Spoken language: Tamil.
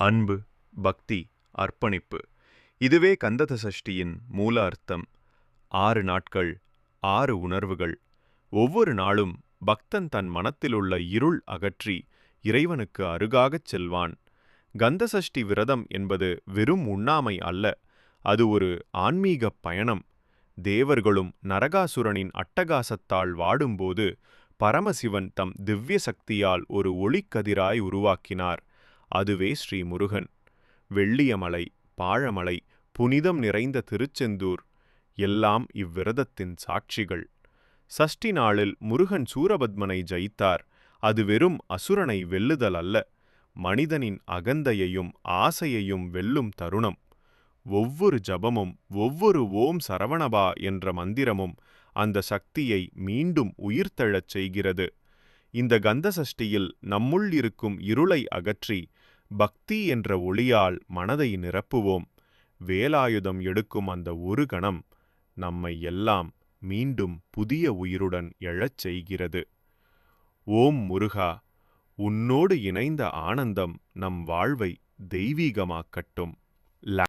அன்பு பக்தி அர்ப்பணிப்பு. இதுவே கந்தத சஷ்டியின் மூல அர்த்தம். ஆறு நாட்கள் ஆறு உணர்வுகள். ஒவ்வொரு நாளும் பக்தன் தன் மனத்திலுள்ள இருள் அகற்றி இறைவனுக்கு அருகாகச் செல்வான். கந்தசஷ்டி விரதம் என்பது வெறும் உண்ணாமை அல்ல அது ஒரு ஆன்மீகப் பயணம். தேவர்களும் நரகாசுரனின் அட்டகாசத்தால் வாடும்போது பரமசிவன் தம் திவ்ய சக்தியால் ஒரு ஒளிக்கதிராய் உருவாக்கினார். அதுவே ஸ்ரீ முருகன் வெள்ளியமலை பாழமலை புனிதம் நிறைந்த திருச்செந்தூர் எல்லாம் இவ்விரதத்தின் சாட்சிகள். சஷ்டி நாளில் முருகன் சூரபத்மனை ஜெயித்தார். அது வெறும் அசுரனை வெல்லுதல் அல்ல மனிதனின் அகந்தையையும் ஆசையையும் வெல்லும் தருணம். ஒவ்வொரு ஜபமும் ஒவ்வொரு ஓம் சரவணபா என்ற மந்திரமும் அந்த சக்தியை மீண்டும் உயிர்த்தெழச் செய்கிறது. இந்த கந்த சஷ்டியில் நம்முள் இருக்கும் இருளை அகற்றி பக்தி என்ற ஒளியால் மனதை நிரப்புவோம். வேலாயுதம் எடுக்கும் அந்த ஒரு கணம் நம்மை எல்லாம் மீண்டும் புதிய உயிருடன் எழச் செய்கிறது. ஓம் முருகா உன்னோடு இணைந்த ஆனந்தம் நம் வாழ்வை தெய்வீகமாக்கட்டும்.